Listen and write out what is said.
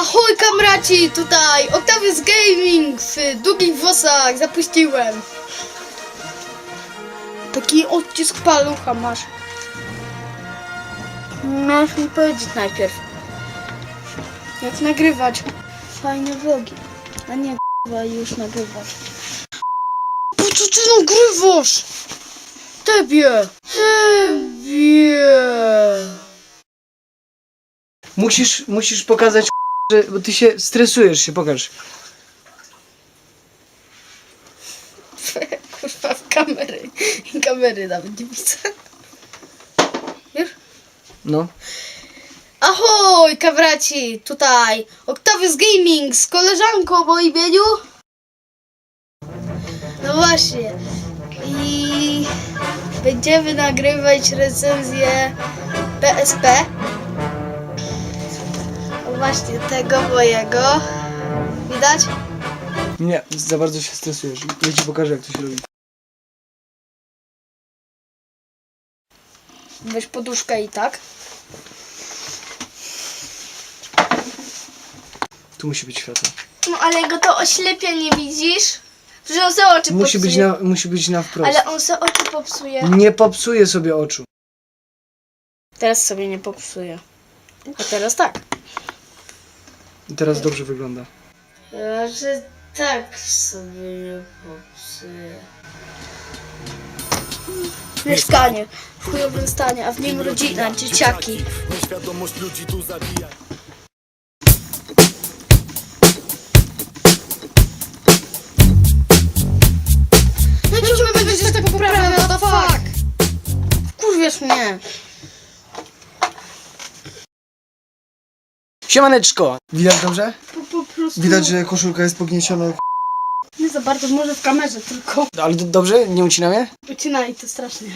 Ahoj kamraci, tutaj Octavius Gaming w długich włosach zapuściłem. Taki odcisk palucha masz. Masz mi powiedzieć najpierw. Jak nagrywać. Fajne vlogi. A nie k***a, już nagrywać. Po co ty nagrywasz? Tebie! Tebie! Musisz, musisz pokazać, bo ty się stresujesz się, pokaż. Kurwa w kamery. Kamery nawet nie widzę. Wiesz? No. Ahoj, kawraci! Tutaj Octavius Gaming z koleżanką o imieniu. No właśnie. I będziemy nagrywać recenzję PSP. Właśnie tego mojego. Widać? Nie, za bardzo się stresujesz. Ja ci pokażę, jak to się robi. Weź poduszkę i tak. Tu musi być światło. No ale go to oślepia, nie widzisz? Że on se oczy Musi być, popsuje. na, musi być na wprost. Ale on se oczy popsuje. Nie popsuje sobie oczu. Teraz sobie nie popsuje. A teraz tak. I teraz dobrze wygląda. Że tak sobie nie popsuje. Mieszkanie w chujowym stanie, a w nim rodzina, dzieciaki. Nieświadomość ludzi tu zabija. No i będziesz tak poprawiał, what the fuck? Kurwiesz mnie. Siemaneczko! Widać dobrze? Po, po prostu Widać, że koszulka jest pognieciona. nie za bardzo, może w kamerze tylko. Ale do, dobrze? Nie ucinam je? Ucinaj to strasznie.